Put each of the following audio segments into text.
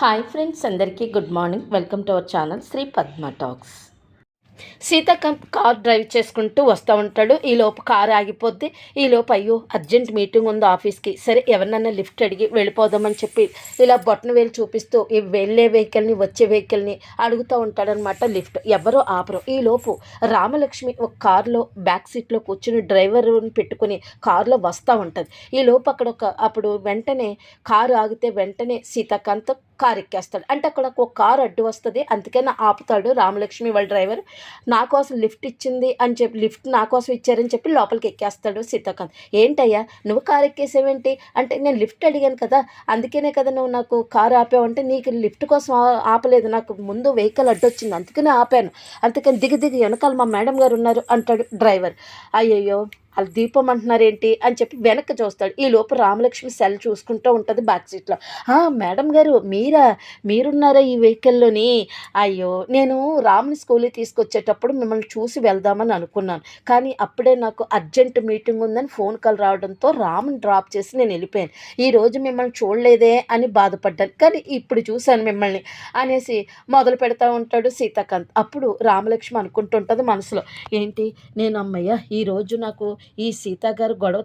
Hi friends అందరికీ good morning. Welcome to our channel Sri Padma talks. Seethakanth car drive చేసుకుంటూ వస్తూ ఉంటాడు. ఈలోపు కారు ఆగిపోద్ది. ఈలోపు అయ్యో అర్జెంట్ మీటింగ్ ఉంది ఆఫీస్కి. సరే ఎవరినన్నా లిఫ్ట్ అడిగి వెళ్ళిపోదామని చెప్పి ఇలా బొట్టన వేలు చూపిస్తూ ఈ వెళ్ళే వెహికల్ని వచ్చే వెహికల్ని అడుగుతూ ఉంటాడనమాట లిఫ్ట్. ఎవరో ఆపరు. ఈలోపు రామలక్ష్మి ఒక కారులో బ్యాక్ సీట్లో కూర్చుని డ్రైవర్ని పెట్టుకుని కారులో వస్తూ ఉంటుంది. ఈ లోపు అక్కడ ఒక అప్పుడు వెంటనే కారు ఆగితే వెంటనే సీతాకాంత్ కారు ఎక్కేస్తాడు అంటే అక్కడ ఒక కారు అడ్డు వస్తుంది. అందుకని ఆపుతాడు రామలక్ష్మి వాళ్ళ డ్రైవర్. నా కోసం లిఫ్ట్ ఇచ్చింది అని చెప్పి లిఫ్ట్ నా కోసం ఇచ్చారని చెప్పి లోపలికి ఎక్కేస్తాడు సీతాకాంత్. ఏంటయ్యా నువ్వు కారు ఎక్కేసేవేంటి అంటే నేను లిఫ్ట్ అడిగాను కదా అందుకనే కదా నువ్వు నాకు కారు ఆపావంటే నీకు లిఫ్ట్ కోసం ఆపలేదు. నాకు ముందు వెహికల్ అడ్డొచ్చింది. అందుకనే ఆపాను. అందుకని దిగి దిగి వెనకాల మా మేడం గారు ఉన్నారు అంటాడు డ్రైవర్. అయ్యయ్యో! వాళ్ళు దీపం అంటున్నారు ఏంటి అని చెప్పి వెనక్కి చూస్తాడు. ఈ లోపు రామలక్ష్మి సెల్ చూసుకుంటూ ఉంటుంది బ్యాక్ సీట్లో మేడం గారు మీరా? మీరున్నారా ఈ వెహికల్లోని అయ్యో నేను రాముని స్కూల్కి తీసుకొచ్చేటప్పుడు మిమ్మల్ని చూసి వెళ్దామని అనుకున్నాను. కానీ అప్పుడే నాకు అర్జెంట్ మీటింగ్ ఉందని ఫోన్ కాల్ రావడంతో రాముని డ్రాప్ చేసి నేను వెళ్ళిపోయాను. ఈ రోజు మిమ్మల్ని చూడలేదే అని బాధపడ్డాను. కానీ ఇప్పుడు చూశాను మిమ్మల్ని అనేసి మొదలు పెడతా ఉంటాడు సీతాకాంత్. అప్పుడు రామలక్ష్మి అనుకుంటుంటుంది మనసులో. ఏంటి? నేను అమ్మయ్య ఈరోజు నాకు ఈ సీత గారు గొడవ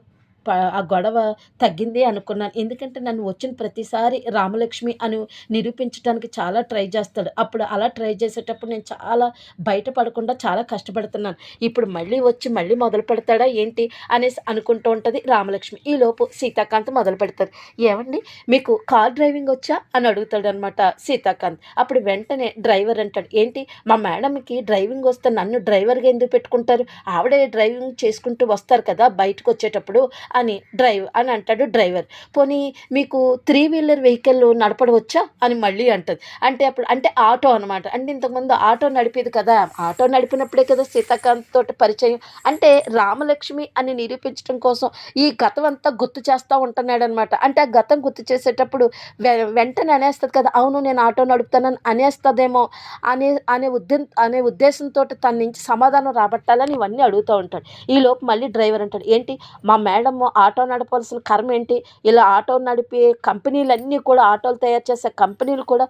ఆ గొడవ తగ్గింది అనుకున్నాను. ఎందుకంటే నన్ను వచ్చిన ప్రతిసారి రామలక్ష్మి అని నిరూపించడానికి చాలా ట్రై చేస్తాడు. అప్పుడు అలా ట్రై చేసేటప్పుడు నేను చాలా బయటపడకుండా చాలా కష్టపడుతున్నాను. ఇప్పుడు మళ్ళీ వచ్చి మళ్ళీ మొదలు పెడతాడా ఏంటి అనేసి అనుకుంటూ ఉంటుంది రామలక్ష్మి. ఈలోపు సీతాకాంత్ మొదలు పెడతారు ఏమండి మీకు కార్ డ్రైవింగ్ వచ్చా అని అడుగుతాడు అనమాట సీతాకాంత్. అప్పుడు వెంటనే డ్రైవర్ అంటాడు ఏంటి మా మేడంకి డ్రైవింగ్ వస్తే నన్ను డ్రైవర్గా ఎందుకు పెట్టుకుంటారు? ఆవిడే డ్రైవింగ్ చేసుకుంటూ వస్తారు కదా బయటకు వచ్చేటప్పుడు అని డ్రైవ్ అని అంటాడు డ్రైవర్. పోనీ మీకు త్రీ వీలర్ వెహికల్ నడపడవచ్చా అని మళ్ళీ అంటుంది. అంటే అప్పుడు అంటే ఆటో అనమాట అంటే ఇంతకుముందు ఆటో నడిపేది కదా. ఆటో నడిపినప్పుడే కదా సీతాకాంత్ తోటి పరిచయం. అంటే రామలక్ష్మి అని నిరూపించడం కోసం ఈ గతం అంతా గుర్తు చేస్తూ ఉంటున్నాడు అనమాట అంటే ఆ గతం గుర్తు చేసేటప్పుడు వె- వెంటనే అనేస్తుంది కదా అవును నేను ఆటో నడుపుతానని అనేస్తుందేమో అనే అనే ఉద్యం అనే ఉద్దేశంతో తన నుంచి సమాధానం రాబట్టాలని ఇవన్నీ అడుగుతూ ఉంటాడు. ఈ లోపు మళ్ళీ డ్రైవర్ అంటాడు ఏంటి మా మేడమ్ ఆటో నడపాల్సిన కర్మ ఏంటి? ఇలా ఆటో నడిపే కంపెనీలన్నీ కూడా ఆటోలు తయారు చేసే కంపెనీలు కూడా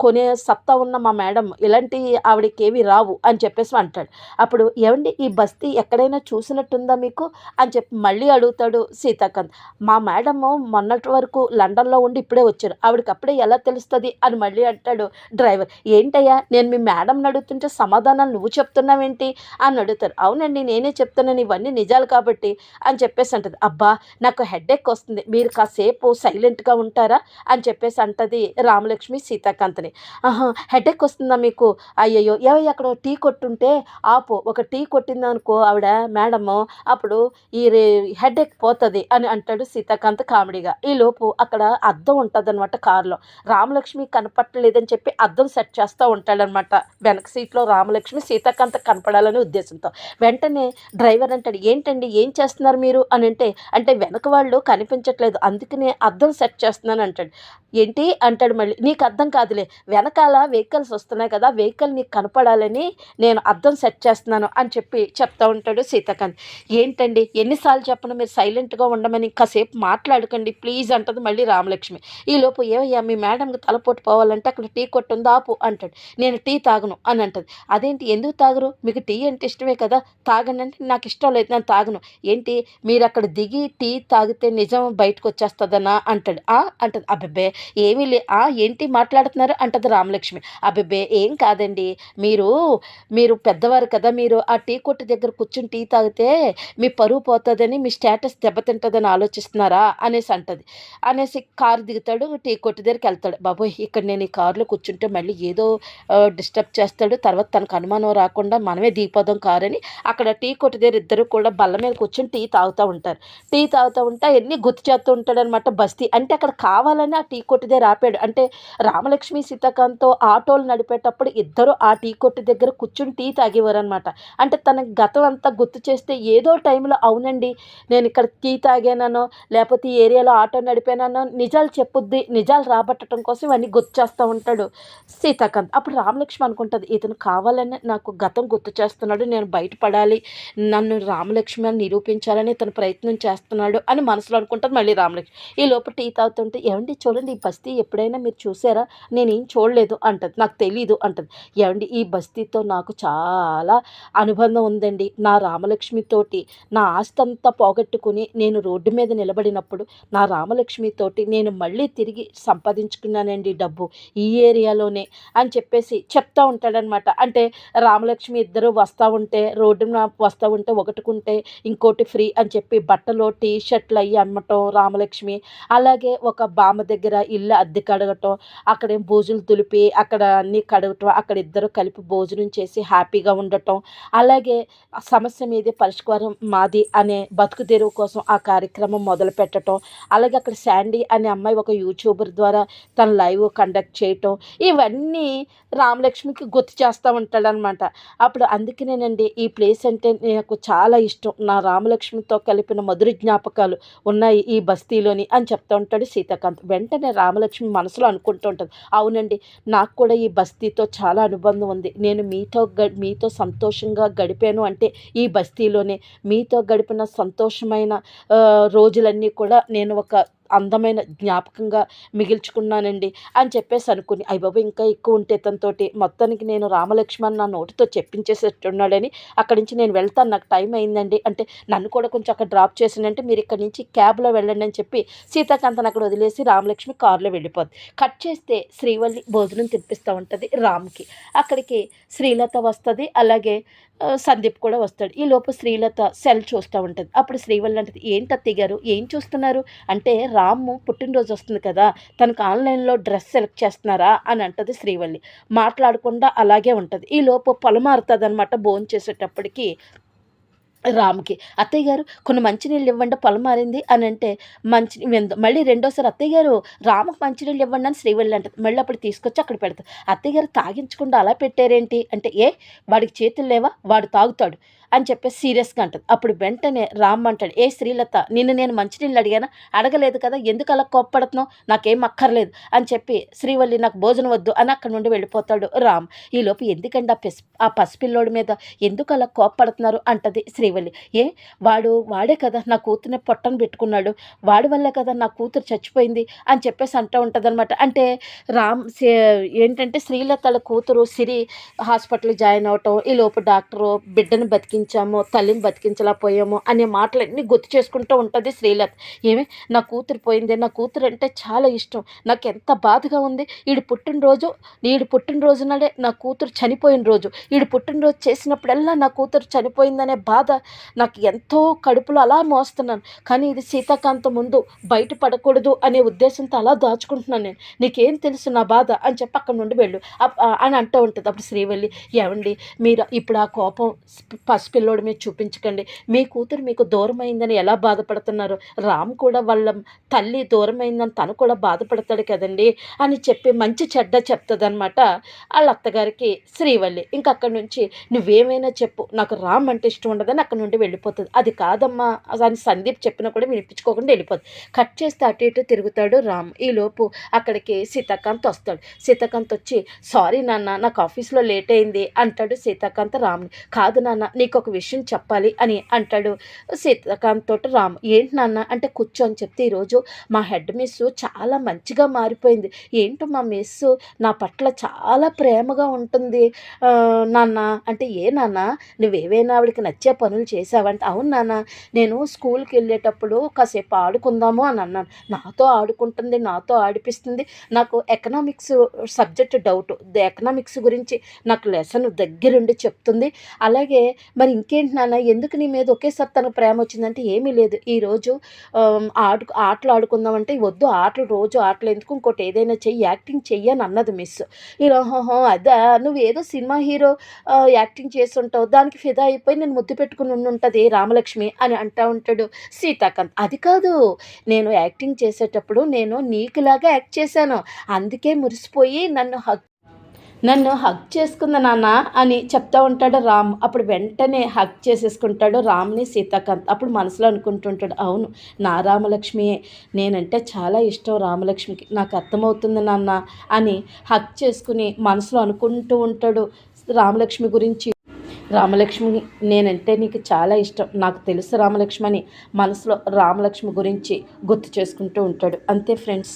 కొనే సత్తా ఉన్న మా మేడం ఇలాంటి ఆవిడకి ఏవి రావు అని చెప్పేసి అంటాడు. అప్పుడు ఏమండి ఈ బస్తీ ఎక్కడైనా చూసినట్టుందా మీకు? అని చెప్పి మళ్ళీ అడుగుతాడు సీతాకాంత్. మా మేడము మొన్నటి వరకు లండన్లో ఉండి ఇప్పుడే వచ్చారు. ఆవిడకి అప్పుడే ఎలా తెలుస్తుంది? అని మళ్ళీ అంటాడు డ్రైవర్. ఏంటయ్యా నేను మీ మేడంని అడుగుతుంటే సమాధానాలు నువ్వు చెప్తున్నావేంటి? అని అడుగుతారు. అవునండి నేనే చెప్తున్నాను ఇవన్నీ నిజాలు కాబట్టి అని చెప్పేసి అంటారు. అంటది అబ్బా నాకు హెడేక్ వస్తుంది మీరు కాసేపు సైలెంట్గా ఉంటారా? అని చెప్పేసి అంటది రామలక్ష్మి సీతాకాంత్ని. ఆహా హెడేక్ వస్తుందా మీకు? అయ్యయ్యో ఏవయ్య అక్కడ టీ కొట్టుంటే ఆపు ఒక టీ కొట్టిందనుకో ఆవిడ మేడము అప్పుడు ఈ హెడేక్ పోతుంది అని అంటాడు సీతాకాంత్ కామెడీగా. ఈ లోపు అక్కడ అద్దం ఉంటుంది అనమాట కారులో. రామలక్ష్మి కనపట్టలేదని చెప్పి అద్దం సెట్ చేస్తూ ఉంటాడనమాట వెనక సీట్లో రామలక్ష్మి సీతాకాంత్ కనపడాలనే ఉద్దేశంతో. వెంటనే డ్రైవర్ అంటాడు ఏంటండి ఏం చేస్తున్నారు మీరు? అని అంటే అంటే వెనక వాళ్ళు కనిపించట్లేదు. అందుకనే అద్దం సెట్ చేస్తున్నాను అంటాడు. ఏంటి? అంటాడు మళ్ళీ నీకు అర్థం కాదులే. వెనకాల వెహికల్స్ వస్తున్నాయి కదా వెహికల్ నీకు కనపడాలని నేను అద్దం సెట్ చేస్తున్నాను అని చెప్పి చెప్తా ఉంటాడు సీతాకాంత్. ఏంటండి? ఎన్నిసార్లు చెప్పను? మీరు సైలెంట్గా ఉండమని కాసేపు మాట్లాడకండి ప్లీజ్ అంటుంది మళ్ళీ రామలక్ష్మి. ఈ లోపు మీ మేడంకి తలపోటు పోవాలంటే అక్కడ టీ కొట్టుంది ఆపు అంటాడు. నేను టీ తాగను అని అంటది. అదేంటి? ఎందుకు తాగరు? మీకు టీ అంటే ఇష్టమే కదా. తాగండి అంటే నాకు ఇష్టం లేదు. నేను తాగను. ఏంటి? మీరు అక్కడ అక్కడ దిగి టీ తాగితే నిజం బయటకు వచ్చేస్తుందనా అంటాడు. ఆ అంటది. అబ్బబ్బే ఏమీ లే ఆ ఏంటి మాట్లాడుతున్నారు? అంటది రామలక్ష్మి. అబ్బబ్బే ఏం కాదండి. మీరు మీరు పెద్దవారు కదా మీరు ఆ టీ కొట్టు దగ్గర కూర్చుని టీ తాగితే మీ పరువు పోతుందని మీ స్టేటస్ దెబ్బతింటుందని ఆలోచిస్తున్నారా? అనేసి అంటది. అనేసి కారు దిగుతాడు టీ కొట్టు దగ్గరికి వెళ్తాడు. బాబోయ్ ఇక్కడ నేను ఈ కారులో కూర్చుంటే మళ్ళీ ఏదో డిస్టర్బ్ చేస్తాడు. తర్వాత తనకు అనుమానం రాకుండా మనమే దిగిపోదాం కారు అని అక్కడ టీ కొట్టు దగ్గర ఇద్దరు కూడా బల్ల మీద కూర్చుని టీ తాగుతూ ఉంటారు. టీ తాగుతూ ఉంటే ఎన్ని గుర్తు చేస్తూ ఉంటాడు అనమాట బస్తీ. అంటే అక్కడ కావాలని ఆ టీ కొట్టుదే రాపాడు. అంటే రామలక్ష్మి సీతాకాంత్తో ఆటోలు నడిపేటప్పుడు ఇద్దరు ఆ టీ కొట్టు దగ్గర కూర్చుని టీ తాగేవారు అనమాట అంటే తన గతం అంతా గుర్తు చేస్తే ఏదో టైంలో అవునండి నేను ఇక్కడ టీ తాగానో లేకపోతే ఈ ఏరియాలో ఆటో నడిపానో నిజాలు చెప్పుద్ది నిజాలు రాబట్టడం కోసం ఇవన్నీ గుర్తు చేస్తూ ఉంటాడు సీతాకాంత్. అప్పుడు రామలక్ష్మి అనుకుంటుంది ఇతను కావాలని నాకు గతం గుర్తు చేస్తున్నాడు నేను బయటపడాలి. నన్ను రామలక్ష్మి అని నిరూపించాలని ఇతను ప్రయత్నం ప్రయత్నం చేస్తున్నాడు అని మనసులో అనుకుంటారు మళ్ళీ రామలక్ష్మి ఈ లోపల టీ తాగుతుంటే ఏమండి చూడండి ఈ బస్తీ ఎప్పుడైనా మీరు చూసారా? నేనేం చూడలేదు అంటది. నాకు తెలీదు అంటది. ఏమండి ఈ బస్తీతో నాకు చాలా అనుబంధం ఉందండి. నా రామలక్ష్మితోటి నా ఆస్తి అంతా పోగొట్టుకుని నేను రోడ్డు మీద నిలబడినప్పుడు నా రామలక్ష్మితోటి నేను మళ్ళీ తిరిగి సంపాదించుకున్నానండి డబ్బు ఈ ఏరియాలోనే అని చెప్పేసి చెప్తా ఉంటాడనమాట అంటే రామలక్ష్మి ఇద్దరు వస్తూ ఉంటే రోడ్డున వస్తూ ఉంటే ఒకటికుంటే ఇంకోటి ఫ్రీ అని చెప్పి బట్టలు టీ షర్ట్లు అవి అమ్మటం రామలక్ష్మి. అలాగే ఒక బామ్మ దగ్గర ఇల్లు అద్దె కడగటం అక్కడ బూజులు తులిపి అక్కడ అన్నీ కడగటం అక్కడ ఇద్దరు కలిపి భోజనం చేసి హ్యాపీగా ఉండటం. అలాగే సమస్య మీదే పరిష్కారం మాది అనే బతుకు తెరువు కోసం ఆ కార్యక్రమం మొదలు పెట్టడం అలాగే అక్కడ శాండీ అనే అమ్మాయి ఒక యూట్యూబర్ ద్వారా తన లైవ్ కండక్ట్ చేయటం. ఇవన్నీ రామలక్ష్మికి గుర్తు చేస్తూ ఉంటాడనమాట అప్పుడు అందుకనేనండి ఈ ప్లేస్ అంటే నాకు చాలా ఇష్టం. నా రామలక్ష్మితో కలిపిన మధుర జ్ఞాపకాలు ఉన్నాయి ఈ బస్తీలోని అని చెప్తూ ఉంటాడు సీతాకాంత్. వెంటనే రామలక్ష్మి మనసులో అనుకుంటూ ఉంటుంది. అవునండి నాకు కూడా ఈ బస్తీతో చాలా అనుబంధం ఉంది. నేను మీతో గ మీతో సంతోషంగా గడిపాను అంటే ఈ బస్తీలోనే మీతో గడిపిన సంతోషమైన రోజులన్నీ కూడా నేను ఒక అందమైన జ్ఞాపకంగా మిగిల్చుకున్నానండి అని చెప్పేసి అనుకుని అయ్యబాబు ఇంకా ఎక్కువ ఉంటే తనతోటి మొత్తానికి నేను రామలక్ష్మణ్ నా నోటితో చెప్పించేసేట్టున్నాడని అక్కడి నుంచి నేను వెళ్తాను నాకు టైం అయిందండి. అంటే నన్ను కూడా కొంచెం అక్కడ డ్రాప్ చేసినంటే మీరు ఇక్కడి నుంచి క్యాబ్లో వెళ్ళండి అని చెప్పి సీతాకాంతను అక్కడ వదిలేసి రామలక్ష్మి కారులో వెళ్ళిపోద్ది. కట్ చేస్తే శ్రీవల్లి భోజనం తినిపిస్తూ ఉంటుంది రామ్కి. అక్కడికి శ్రీలత వస్తుంది అలాగే సందీప్ కూడా వస్తాడు. ఈ లోపు శ్రీలత సెల్ చూస్తూ ఉంటుంది. అప్పుడు శ్రీవల్లి అంటది ఏంటి అత్తయ్య గారు? ఏం చూస్తున్నారు? అంటే రాము పుట్టినరోజు వస్తుంది కదా తనకు ఆన్లైన్లో డ్రెస్ సెలెక్ట్ చేస్తున్నారా? అని అంటది శ్రీవల్లి మాట్లాడకుండా అలాగే ఉంటుంది. ఈ లోపు పొలమారుతుంది అనమాట భోజనం చేసేటప్పటికి రామ్కి. అత్తయ్య గారు కొన్ని మంచినీళ్ళు ఇవ్వండి పొలం మారింది అని అంటే మంచి మళ్ళీ రెండోసారి అత్తయ్య గారు రాముకు మంచినీళ్ళు ఇవ్వండి అని శ్రీవల్లి అంటది. మళ్ళీ అప్పుడు తీసుకొచ్చి అక్కడ పెడతారు అత్తయ్య గారు తాగించకుండా అలా పెట్టారేంటి? అంటే ఏ వాడికి చేతులు లేవా? వాడు తాగుతాడు. అని చెప్పేసి సీరియస్గా అంటది. అప్పుడు వెంటనే రామ్ అంటాడు ఏ శ్రీలత నిన్ను నేను మంచినీళ్ళు అడిగానా? అడగలేదు కదా ఎందుకు అలా కోప్పడుతున్నావు? నాకేం అక్కర్లేదు అని చెప్పి శ్రీవల్లి నాకు భోజనం వద్దు అని అక్కడ నుండి వెళ్ళిపోతాడు రామ్. ఈలోపు ఎందుకండి ఆ పసి ఆ పసిపిల్లోడి మీద ఎందుకు అలా కోప్పడుతున్నారు? అంటది శ్రీవల్లి. ఏ వాడు వాడే కదా నా కూతుర్ని పొట్టను పెట్టుకున్నాడు. వాడి వల్లే కదా నా కూతురు చచ్చిపోయింది అని చెప్పేసి అంటూ ఉంటుంది అంటే రామ్ ఏంటంటే శ్రీలతల కూతురు సిరి హాస్పిటల్ జాయిన్ అవటం ఈ లోపు డాక్టరు బిడ్డను బతికించాము తల్లిని బతికించలేకపోయాము అనే మాటలన్నీ గుర్తు చేసుకుంటూ ఉంటుంది శ్రీలత. ఏమి నా కూతురు పోయింది నా కూతురు అంటే చాలా ఇష్టం. నాకు ఎంత బాధగా ఉంది. ఈడు పుట్టినరోజు ఈడు పుట్టినరోజు నాడే నా కూతురు చనిపోయిన రోజు. ఈడు పుట్టినరోజు చేసినప్పుడల్లా నా కూతురు చనిపోయిందనే బాధ నాకు ఎంతో కడుపులో అలా మోస్తున్నాను. కానీ ఇది సీతాకాంత ముందు బయటపడకూడదు అనే ఉద్దేశంతో అలా దాచుకుంటున్నాను నేను. నీకేం తెలుసు నా బాధ అని చెప్పి అక్కడ నుండి వెళ్ళు. అప్- అని అంటూ ఉంటుంది అప్పుడు శ్రీవల్లి. ఏమండి మీరు ఇప్పుడు ఆ కోపం స్- పిల్లోడి మీద చూపించకండి. మీ కూతురు మీకు దూరమైందని ఎలా బాధపడుతున్నారు? రామ్ కూడా వాళ్ళ తల్లి దూరమైందని తను కూడా బాధపడతాడు కదండి అని చెప్పి మంచి చెడ్డ చెప్తుందనమాట వాళ్ళ అత్తగారికి శ్రీవల్లి ఇంకా అక్కడి నుంచి నువ్వేమైనా చెప్పు నాకు రామ్ అంటే ఇష్టం ఉండదని అక్కడ నుండి వెళ్ళిపోతుంది. అది కాదమ్మా అని సందీప్ చెప్పినా కూడా వినిపించుకోకుండా వెళ్ళిపోతుంది కట్ చేస్తే అటు ఇటు తిరుగుతాడు రామ్. ఈలోపు అక్కడికి సీతాకాంత్ వస్తాడు. సీతాకాంత్ వచ్చి సారీ నాన్న నాకు ఆఫీస్లో లేట్ అయింది అంటాడు సీతాకాంత్ రామ్ కాదు నాన్న నీకు ఒక విషయం చెప్పాలి అని అంటాడు. సీతాకాంత్ తోటి రామ్ ఏంటి నాన్న? అంటే కూర్చో అని చెప్తే ఈరోజు మా హెడ్ మిస్ చాలా మంచిగా మారిపోయింది. ఏంటో మా మిస్? నా పట్ల చాలా ప్రేమగా ఉంటుంది. నాన్న. అంటే ఏ నాన్న? నువ్వేవైనా ఆవిడకి నచ్చే పనులు చేసావంటే అవును నాన్న. నేను స్కూల్కి వెళ్ళేటప్పుడు కాసేపు ఆడుకుందాము అని అన్నాను. నాతో ఆడుకుంటుంది. నాతో ఆడిపిస్తుంది. నాకు ఎకనామిక్స్ సబ్జెక్ట్ డౌట్. ఎకనామిక్స్ గురించి నాకు లెసన్ దగ్గరుండి చెప్తుంది. అలాగే మరి ఇంకేంటి నాన్న ఎందుకు నీ మీద ఒకేసారి తనకు ప్రేమ వచ్చిందంటే ఏమీ లేదు. ఈరోజు ఆడు ఆటలు ఆడుకుందామంటే వద్దు ఆటలు రోజు ఆటలు ఎందుకు ఇంకోటి ఏదైనా చెయ్యి యాక్టింగ్ చెయ్యి అని అన్నది మిస్ ఇలా అదా నువ్వు ఏదో సినిమా హీరో యాక్టింగ్ చేస్తుంటావు దానికి ఫిదా అయిపోయి నేను ముద్దు పెట్టుకుని ఉండుంటుంది రామలక్ష్మి అని అంటా ఉంటాడు సీతాకాంత్. అది కాదు నేను యాక్టింగ్ చేసేటప్పుడు నేను నీకులాగా యాక్ట్ చేశాను. అందుకే మురిసిపోయి నన్ను హక్ నన్ను హక్ చేసుకుంది నాన్న అని చెప్తా ఉంటాడు రామ్. అప్పుడు వెంటనే హక్ చేసేసుకుంటాడు రామ్ని సీతాకాంత్. అప్పుడు మనసులో అనుకుంటుంటాడు అవును నా రామలక్ష్మియే. నేనంటే చాలా ఇష్టం రామలక్ష్మికి. నాకు అర్థమవుతుంది నాన్న అని హక్ చేసుకుని మనసులో అనుకుంటూ ఉంటాడు రామలక్ష్మి గురించి. రామలక్ష్మి నేనంటే నీకు చాలా ఇష్టం. నాకు తెలుసు రామలక్ష్మి అని మనసులో రామలక్ష్మి గురించి గుర్తు చేసుకుంటూ ఉంటాడు. అంతే ఫ్రెండ్స్.